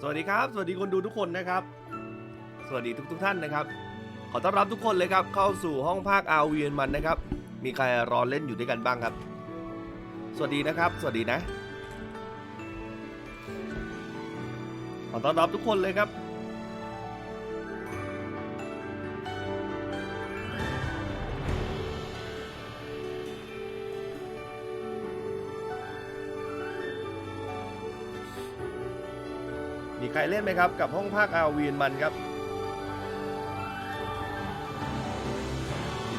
สวัสดีครับ สวัสดีคนดูทุกคนนะครับ สวัสดีทุกทุกท่านนะครับ ขอต้อนรับทุกคนเลยครับ เข้าสู่ห้องภาคอาวีนมันนะครับ มีใครรอเล่นอยู่ด้วยกันบ้างครับ สวัสดีนะครับ สวัสดีนะ ขอต้อนรับทุกคนเลยครับ ใครเล่นไหมครับ กับห้องภาคอาวีนมันครับ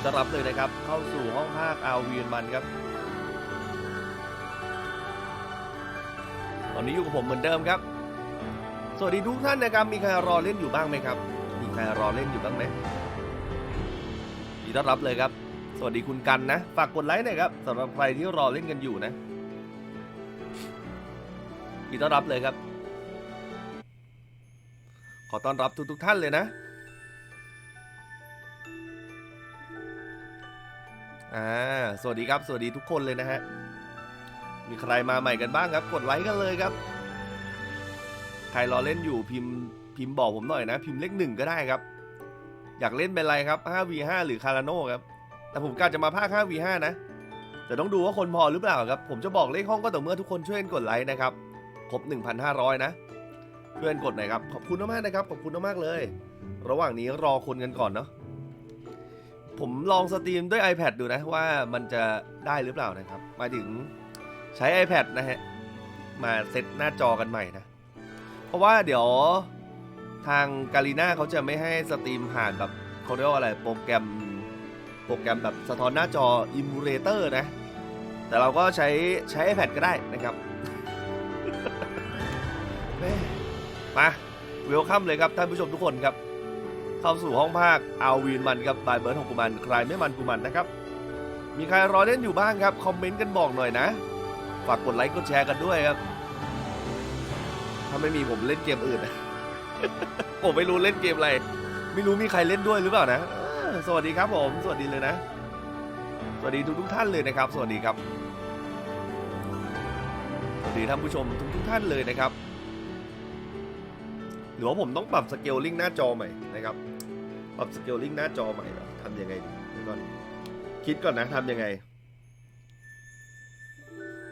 ต้อนรับเลยนะครับ เข้าสู่ห้องภาคอาวีนมันครับ ตอนนี้อยู่กับผมเหมือนเดิมครับ สวัสดีทุกท่านนะครับ มีใครรอเล่นอยู่บ้างไหมครับ มีใครรอเล่นอยู่บ้างไหมยินดีต้อนรับเลยครับ สวัสดีคุณกันนะ ฝากกดไลค์หน่อยครับสำหรับใครที่รอเล่นกันอยู่นะยินดีต้อนรับเลยครับ ขอต้อนรับทุกทท่านเลยนะ อ่า สวัสดีครับ สวัสดีทุกคนเลยนะฮะ มีใครมาใหม่กันบ้างครับ กดไลค์กันเลยครับ ใครรอเล่นอยู่พิมพ์พิมพ์บอกผมหน่อยนะ พิมพ์เลขหนึ่งก็ได้ครับ อยากเล่นเป็นอะไรครับ 5v5 หรือคาราโน่ครับ แต่ผมกะจะมาภาค 5v5 นะ แต่ต้องดูว่าคนพอหรือเปล่าครับ ผมจะบอกเลขห้องก็ต่อเมื่อทุกคนช่วยกันกดไลค์นะครับ ครบ 1,500 นะ เพื่อนกดหน่อยครับ ขอบคุณมากๆนะครับ ขอบคุณมากๆเลย ระหว่างนี้รอคนกันก่อนเนาะ ผมลองสตรีมด้วย iPad ดูนะว่ามันจะได้หรือเปล่านะครับหมายถึงใช้ iPad นะฮะ มาเซตหน้าจอกันใหม่นะ เพราะว่าเดี๋ยวทางกาลีน่าเขาจะไม่ให้สตรีมผ่านแบบเขาเรียกว่าอะไรโปรแกรมโปรแกรมแบบสะท้อนหน้าจอ Emulator นะ แต่เราก็ใช้ใช้ iPad ก็ได้นะครับ มาเวลคัมเลยครับท่านผู้ชมทุกคนครับ เข้าสู่ห้องภาคอาวีนมันครับบายเบิร์ดของกุมันใครไม่มันกุมันนะครับ มีใครรอเล่นอยู่บ้างครับ คอมเมนต์กันบอกหน่อยนะ ฝากกดไลค์กดแชร์กันด้วยครับ ถ้าไม่มีผมเล่นเกมอื่นนะผมไม่รู้เล่นเกมอะไร ไม่รู้มีใครเล่นด้วยหรือเปล่านะ สวัสดีครับผม สวัสดีเลยนะ สวัสดีทุกทุกท่านเลยนะครับ สวัสดีครับ สวัสดีท่านผู้ชมทุกทุกท่านเลยนะครับ หรือว่าผมต้องปรับสเกลลิงหน้าจอใหม่นะครับ ปรับสเกลลิงหน้าจอใหม่ทำยังไงดีเดี๋ยวก่อนคิดก่อนนะทำยังไง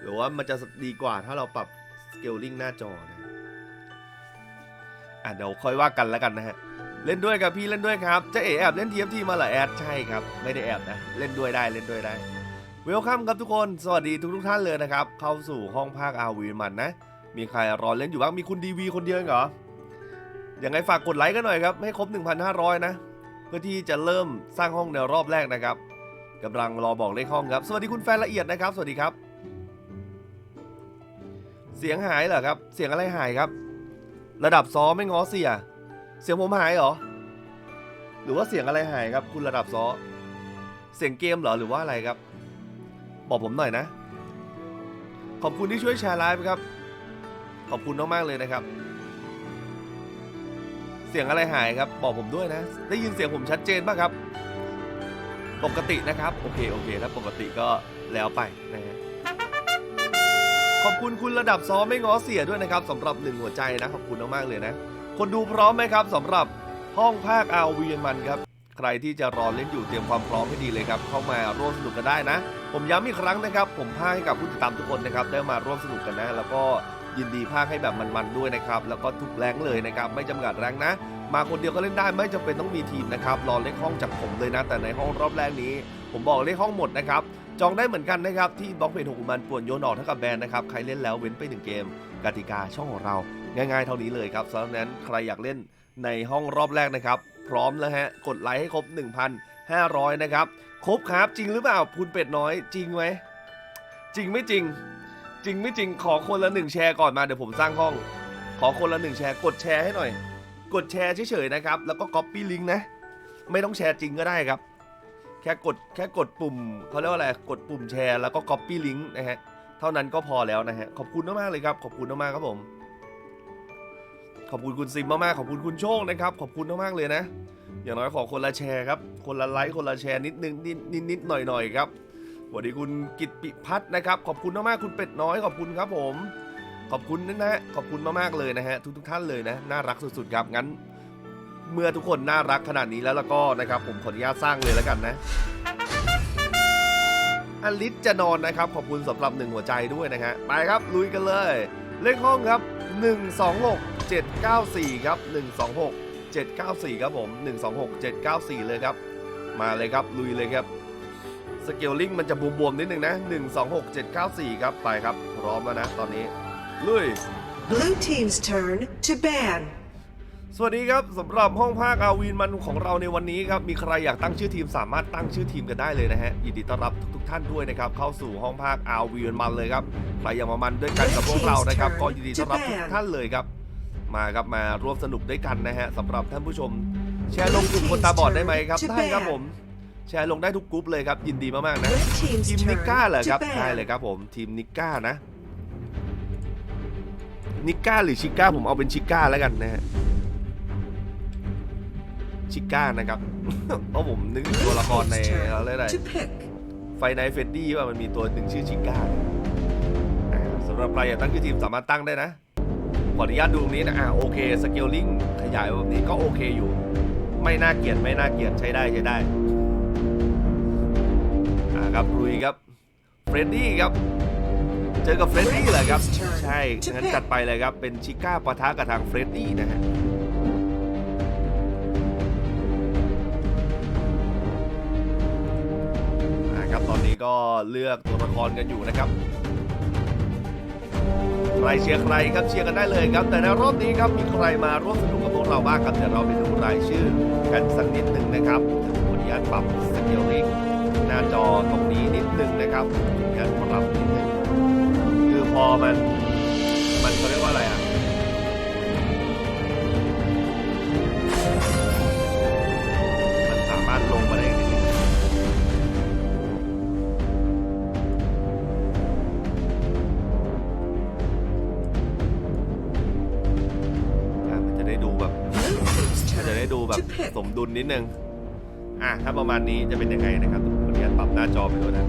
หรือว่ามันจะดีกว่าถ้าเราปรับสเกลลิงหน้าจอนะอะเดี๋ยวค่อยว่ากันแล้วกันนะฮะเล่นด้วยครับพี่เล่นด้วยครับจะเอแอบเล่น TFT มาเหรอแอดใช่ครับ ไม่ได้แอบนะเล่นด้วยได้เล่นด้วยได้เวลคัมครับทุกคนสวัสดีทุกทุกท่านเลยนะครับ เข้าสู่ห้องภาคอาวีมันนะ มีใครรอเล่นอยู่บ้างมีคุณดีวีคนเดียวเหรอ ยังไงฝากกดไลค์กันหน่อยครับ ให้ครบ 1,500 นะ เพื่อที่จะเริ่มสร้างห้องในรอบแรกนะครับกำลังรอบอกเลขห้องครับ สวัสดีคุณแฟนละเอียดนะครับ สวัสดีครับ เสียงหายเหรอครับ เสียงอะไรหายครับ ระดับซอไม่ง้อเสีย เสียงผมหายเหรอ หรือว่าเสียงอะไรหายครับ คุณระดับซอเสียงเกมเหรอหรือว่าอะไรครับ บอกผมหน่อยนะ ขอบคุณที่ช่วยแชร์ไลฟ์ครับ ขอบคุณมากๆเลยนะครับ เสียงอะไรหายครับ บอกผมด้วยนะ ได้ยินเสียงผมชัดเจนป่ะครับ ปกตินะครับ โอเค โอเค ถ้าปกติก็แล้วไปนะฮะขอบคุณคุณระดับซ้อมไม่ง้อเสียด้วยนะครับสำหรับหนึ่งหัวใจนะขอบคุณมากๆเลยนะ คนดูพร้อมไหมครับสำหรับห้องภาคอาวีนมันครับ ใครที่จะรอเล่นอยู่เตรียมความพร้อมให้ดีเลยครับ เข้ามาร่วมสนุกกันได้นะ ผมย้ำอีกครั้งนะครับ ผมพาให้กับผู้ติดตามทุกคนนะครับ ได้มาร่วมสนุกกันนะ แล้วก็ ยินดีพากให้แบบมันๆด้วยนะครับ แล้วก็ทุกแรงเลยนะครับ ไม่จำกัดแรงนะ มาคนเดียวก็เล่นได้ไม่จำเป็นต้องมีทีมนะครับรอเลขห้องจากผมเลยนะ แต่ในห้องรอบแรกนี้ ผมบอกเลขห้องหมดนะครับจองได้เหมือนกันนะครับ ที่บล็อกเพจของกุมันป่วนโยนออกเท่ากับแบนนะครับ ใครเล่นแล้วเว้นไปหนึ่งเกม กติกาช่องของเรา ง่ายๆเท่านี้เลยครับสำหรับนั้นใครอยากเล่นในห้องรอบแรกนะครับ พร้อมแล้วฮะกดไลค์ให้ครบ 1,500 นะครับ ครบครับจริงหรือเปล่าคุณเป็ดน้อยจริงไหมจริงไม่จริง จริงไม่จริงขอคนละหนึ่งแชร์ก่อนมาเดี๋ยวผมสร้างห้อง ขอคนละหนึ่งแชร์ กดแชร์ให้หน่อย กดแชร์เฉยๆนะครับ แล้วก็ copy link นะ ไม่ต้องแชร์จริงก็ได้ครับ แค่กดแค่กดปุ่มเขาเรียกว่าอะไรกดปุ่มแชร์แล้วก็ copy link นะฮะเท่านั้นก็พอแล้วนะฮะขอบคุณมากๆเลยครับ ขอบคุณมากๆครับผม ขอบคุณคุณซิมมากๆขอบคุณคุณโชคนะครับ ขอบคุณมากๆเลยนะ อย่างน้อยขอคนละแชร์ครับคนละไลค์คนละแชร์นิดนึงนิดนิดนิดหน่อยหน่อยครับ สวัสดีคุณกิตปิพัฒน์นะครับ ขอบคุณมากๆคุณเป็ดน้อยขอบคุณครับผม ขอบคุณนะฮะขอบคุณมากๆเลยนะฮะทุกทุกท่านเลยนะน่ารักสุดๆครับงั้น เมื่อทุกคนน่ารักขนาดนี้แล้วแล้วก็นะครับ ผมขออนุญาตสร้างเลยแล้วกันนะอลิสจะนอนนะครับ ขอบคุณสำหรับหนึ่งหัวใจด้วยนะฮะไปครับลุยกันเลย เลขห้องครับ 126 794 ครับ 126 794 ครับผม 126 794 เลยครับ มาเลยครับลุยเลยครับ สเกลลิงมันจะบวมๆนิดนึงนะ 126 794 ครับ ไปครับ พร้อมแล้วนะตอนนี้ ลุย Blue team's turn to ban. สวัสดีครับสำหรับห้องภาคอาวีนมันของเราในวันนี้ครับ มีใครอยากตั้งชื่อทีมสามารถตั้งชื่อทีมกันได้เลยนะฮะ ยินดีต้อนรับทุกๆท่านด้วยนะครับ เข้าสู่ห้องภาคอาวีนมันเลยครับ ใครอยากมามันด้วยกันกับพวกเรานะครับ ก็ยินดีต้อนรับทุกท่านเลยครับ มาครับมาร่วมสนุกด้วยกันนะฮะสำหรับท่านผู้ชม แชร์ลงกลุ่มคนตาบอดได้ไหมครับได้ครับผม แชร์ลงได้ทุกกลุ่มเลยครับยินดีมากๆนะ Red team's ทีมนิ turn ก้าเหรอครับ to ได้เลย ban. ครับผมทีมนิก้านะนิก้าหรือชิก้าผมเอาเป็นชิก้าแล้วกันนะฮะชิก้านะครับเพราะผมนึกถึงตัวละครใน Team's turn เราเรียกอะไร to pick. ไฟในเฟดดี้ว่ามันมีตัวหนึ่งชื่อชิก้าอ่าสำหรับใครอยากตั้งชื่อทีมสามารถตั้งได้นะขออนุญาตดูตรงนี้นะอ่าโอเคสเกลลิงขยายแบบนี้ก็โอเคอยู่ ไม่น่าเกลียดไม่น่าเกลียดใช้ได้ใช้ได้อ่า ครับลุยครับเฟรดดี้ครับ เจอกับเฟรดดี้เหรอครับ ใช่งั้นจัดไปเลยครับ เป็นชิก้าปะทะกับทางเฟรดดี้นะฮะครับตอนนี้ก็เลือกตัวละครกันอยู่นะครับใครเชียร์ใครครับเชียร์กันได้เลยครับ แต่ในรอบนี้ครับมีใครมาร่วมสนุกกับพวกเราบ้างครับเดี๋ยวเราไปดูรายชื่อกันสักนิดหนึ่งนะครับขออนุญาตปรับสเกลลิง น้าจอตรงนี้นิดหนึ่งนะครับขออนุญาตปรับนิดหนึ่งคือพอมันมันเขาเรียกว่าอะไรอะมันสามารถลงมาได้นิดนึงอะมันจะได้ดูแบบ Blue team's มันจะได้ turn ดูแบบ to pick. สมดุลนิดนึง อะ ถ้าประมาณนี้จะเป็นยังไงนะครับ ขออนุญาตปรับหน้าจอไปด้วยนะ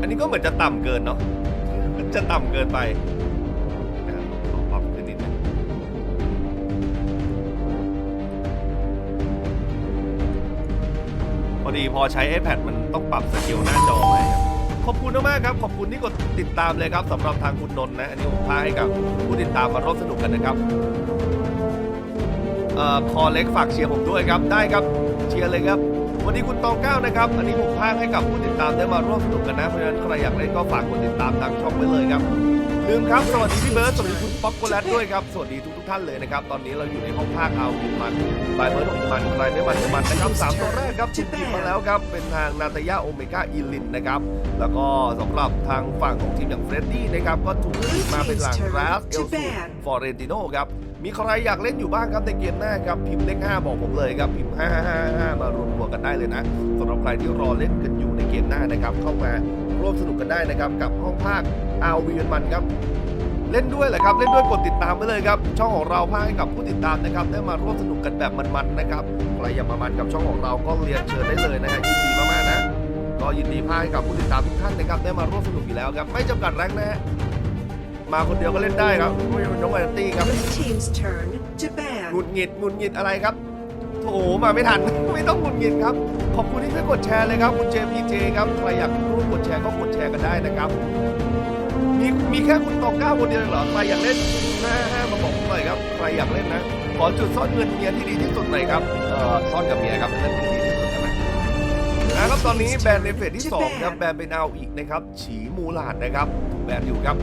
อันนี้ก็เหมือนจะต่ำเกินเนาะ จะต่ำเกินไปนะครับขอปรับขึ้นนิดนึงพอดีพอใช้ iPad มันต้องปรับสเกลหน้าจอไว้ครับขอบคุณมากครับ ขอบคุณที่กดติดตามเลยครับสำหรับทางคุณนนท์นะ อันนี้ผมพาให้กับผู้ติดตามมาร่วมสนุกกันนะครับเอ่อคอเล็กฝากเชียร์ผมด้วยครับ ได้ครับ เชียร์เลยครับ วันนี้คุณตองเก้านะครับ อันนี้ผมพากให้กับผู้ติดตามได้มาร่วมสนุกกันนะ เพราะฉะนั้นใครอยากเล่นก็ฝากกดติดตามทางช่องไว้เลยครับ ลืมครับสวัสดีพี่เบิร์ดสวัสดีคุณป๊อปโกแลตด้วยครับ สวัสดีทุกทุกท่านเลยนะครับ ตอนนี้เราอยู่ในห้องภาคเอาวินมันบายเบิร์ดของมันใครไม่หมันของมันนะครับสามตัวแรกครับถูกหยิบมาแล้วครับ เป็นทางนาตายาโอเมก้าอีลินนะครับ แล้วก็สำหรับทางฝั่งของทีมอย่างเฟรดดี้นะครับ ก็ถูกมาเป็นหลังราสเอลซูฟอร์เรนติโนครับ มีใครอยากเล่นอยู่บ้างครับในเกมหน้าครับพิมพ์เลข5บอกผมเลยครับพิมพ์555มารวมตัวกันได้เลยนะสำหรับใครที่รอเล่นกันอยู่ในเกมหน้านะครับเข้ามาร่วมสนุกกันได้นะครับกับห้องภาคอาวีมันครับเล่นด้วยแหละครับเล่นด้วยกดติดตามไปเลยครับช่องของเราพาให้กับผู้ติดตามนะครับได้มาร่วมสนุกกันแบบมันๆนะครับใครอยากมามันกับช่องของเราก็เรียนเชิญได้เลยนะฮะยินดีมากๆนะก็ยินดีพาให้กับผู้ติดตามทุกท่านนะครับได้มาร่วมสนุกอยู่แล้วครับไม่จำกัดแรงนะฮะ มาคนเดียวก็เล่นได้ครับไม่ใช่น้องแอนตี้ครับ Blue team's turn to หงุ ban. ดหงิดหงุดหงิดอะไรครับโถมาไม่ทัน ไม่ต้องหงุดหงิดครับ ขอบคุณที่ช่วยกดแชร์เลยครับ คุณ JPJ ครับ ใครอยากร่วมกดแชร์ก็กดแชร์กันได้นะครับ มีมีแค่คุณตองเก้าคนเดียวเหรอ ใครอยากเล่นหน้าห้ามาบอกผมหน่อยครับ ใครอยากเล่นนะ ขอจุดซ่อนเงินเมียที่ดีที่สุดหน่อยครับเอ่อซ่อนกับเมียครับเล่นที่ดีที่สุดนะนะครับตอนนี้แบรนด์ในเฟสที่สองครับแบรนด์เป็นเอาอีกนะครับ ฉีมูหลาดนะครับ แบรนด์อยู่ครับ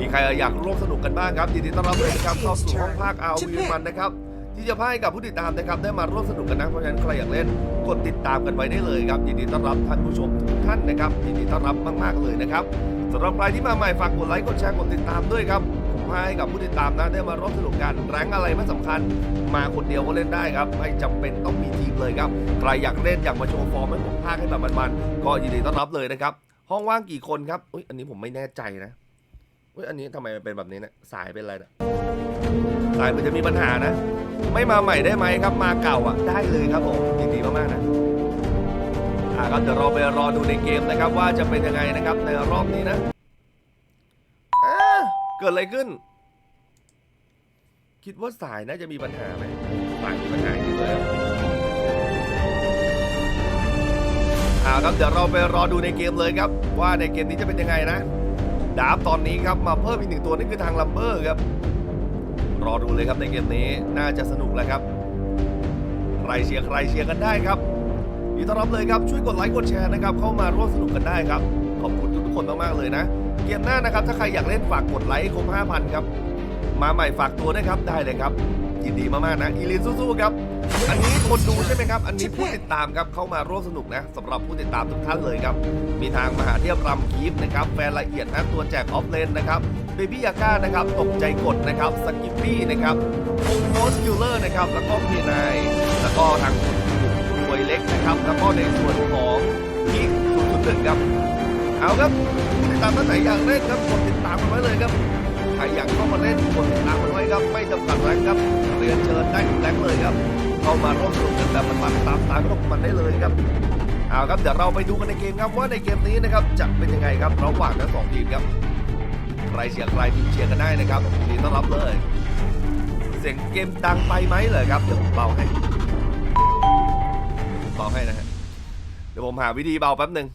มีใครอยากร่วมสนุกกันบ้างครับยินดีต้อนรับเลยนะครับเข้าสู่ห้องภาคอาวีมันนะครับที่จะพาให้กับผู้ติดตามนะครับได้มาร่วมสนุกกันนะเพราะฉะนั้นใครอยากเล่นกดติดตามกันไว้ได้เลยครับยินดีต้อนรับท่านผู้ชมทุกท่านนะครับยินดีต้อนรับมาก ๆ เลยนะครับสำหรับใครที่มาใหม่ฝากกดไลค์กดแชร์กดติดตามด้วยครับผมให้กับผู้ติดตามนะได้มาร่วมสนุกกันแรงอะไรไม่สำคัญ มาคนเดียวก็เล่นได้ครับไม่จำเป็นต้องมีทีมเลยครับใครอยากเล่นอยากมาโชว์ฟอร์มให้ผมพากให้แบบมันๆก็ยินดีต้อนรับเลยนะครับห้องว่างกี่คนครับอุ้ยอันนี้ผมไม่แน่ใจนะ อุ้ยอันนี้ทำไมมันเป็นแบบนี้เนี่ยสายเป็นอะไรเนี่ยสายมันจะมีปัญหานะ ไม่มาใหม่ได้ไหมครับ มาเก่าอะได้เลยครับผมยินดีมากๆนะอ่าครับเดี๋ยวเราไปรอดูในเกมนะครับว่าจะเป็นยังไงนะครับในรอบนี้นะอ่าเกิดอะไรขึ้น คิดว่าสายน่าจะมีปัญหาไหมสายมีปัญหาจริงเลยอ่าครับเดี๋ยวเราไปรอดูในเกมเลยครับ ว่าในเกมนี้จะเป็นยังไงนะ ดาบตอนนี้ครับมาเพิ่มอีกหนึ่งตัวนี่คือทางลัมเบอร์ครับ รอดูเลยครับในเกมนี้น่าจะสนุกแล้วครับ ใครเชียร์ใครเชียร์กันได้ครับยินดีต้อนรับเลยครับช่วยกดไลค์กดแชร์นะครับเข้ามาร่วมสนุกกันได้ครับ ขอบคุณทุกๆคนมากๆเลยนะ เกมหน้านะครับถ้าใครอยากเล่นฝากกดไลค์ครบ5,000ครับมาใหม่ฝากตัวด้วยครับได้เลยครับ ยินดีมากๆนะอีลินสู้ๆครับ อันนี้คนดูใช่ไหมครับ อันนี้ผู้ติดตามครับเข้ามาร่วมสนุกนะสำหรับผู้ติดตามทุกท่านเลยครับ มีทางมหาเทียบรำคีฟนะครับแฟนละเอียดนะตัวแจกออฟเลนนะครับเบบี้ยาก้านะครับตกใจกดนะครับสกิปปี้นะครับโอโมสคิลเลอร์นะครับแล้วก็พีนายแล้วก็ทางคุณรวยเล็กนะครับ แล้วก็ในส่วนของพีคศูนย์หนึ่งครับเอาครับผู้ติดตามท่านไหนอยากเล่นครับกดติดตามกันไว้เลยครับใครอยากเข้ามาเล่นกด จำกัดแรงครับ เรียนเชิญได้ทุกแรงเลยครับ เข้ามาร่วมสนุกกันแบบมันๆตามตามพวกมันได้เลยครับเอาครับเดี๋ยวเราไปดูกันในเกมครับว่าในเกมนี้นะครับจะเป็นยังไงครับระหว่างทั้งสองทีมครับใครเชียร์ใครทีมเชียร์กันได้นะครับยินดีต้อนรับเลย เสียงเกมดังไปไหมเลยครับเดี๋ยวผมเบาให้เบาให้นะฮะเดี๋ยวผมหาวิธีเบาแป๊บหนึ่ง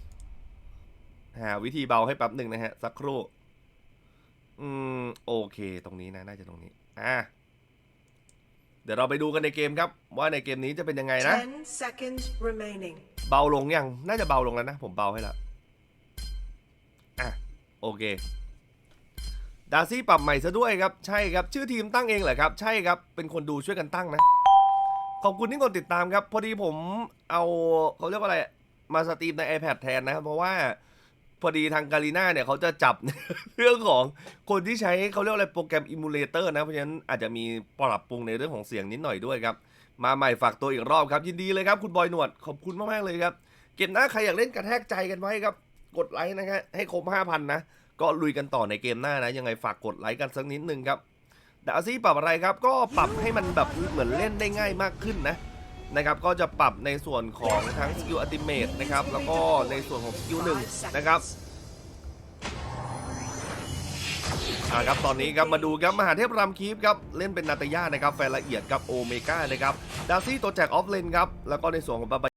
หาวิธีเบาให้แป๊บหนึ่งนะฮะสักครู่อืมโอเค ตรงนี้นะน่าจะตรงนี้ อะเดี๋ยวเราไปดูกันในเกมครับ ว่าในเกมนี้จะเป็นยังไงนะ10 seconds remaining. เบาลงยัง น่าจะเบาลงแล้วนะ ผมเบาให้แล้วอะ โอเค ดาร์ซี่ปรับใหม่ซะด้วยครับ ใช่ครับ ชื่อทีมตั้งเองเหรอครับ ใช่ครับ เป็นคนดูช่วยกันตั้งนะ ขอบคุณที่กดติดตามครับ พอดีผมเอาเขาเรียกว่าอะไร มาสตรีมใน iPad แทนนะครับเพราะว่าพ อดีทางการีน่าเนี่ยเขาจะจับ เรื่องของคนที่ใช้เขาเรียกอะไรโปรแกรมอิมูเลเตอร์นะ เพราะฉะนั้นอาจจะมีปรับปรุงในเรื่องของเสียงนิดหน่อยด้วยครับ มาใหม่ฝากตัวอีกรอบครับ ยินดีเลยครับ คุณบอยหนวด ขอบคุณมากๆเลยครับ เกมหน้าใครอยากเล่นกระแทกใจกันไว้ครับ กดไลค์นะฮะให้ครบ5,000นะ ก็ลุยกันต่อในเกมหน้านะ ยังไงฝากกดไลค์กันสักนิดนึงครับดาซี่ปรับอะไรครับ ก็ปรับให้มันแบบเหมือนเล่นได้ง่ายมากขึ้นนะ นะครับก็จะปรับในส่วนของทั้งสกิลอัติเมตนะครับแล้วก็ในส่วนของสกิลหนึ่งนะครับอ่าครับตอนนี้ครับมาดูครับมหาเทพรามคีฟครับเล่นเป็นนาตาย่านะครับแฟนละเอียดกับโอเมก้านะครับดาซี่ตัวแจกออฟเลนครับแล้วก็ในส่วนของบาบา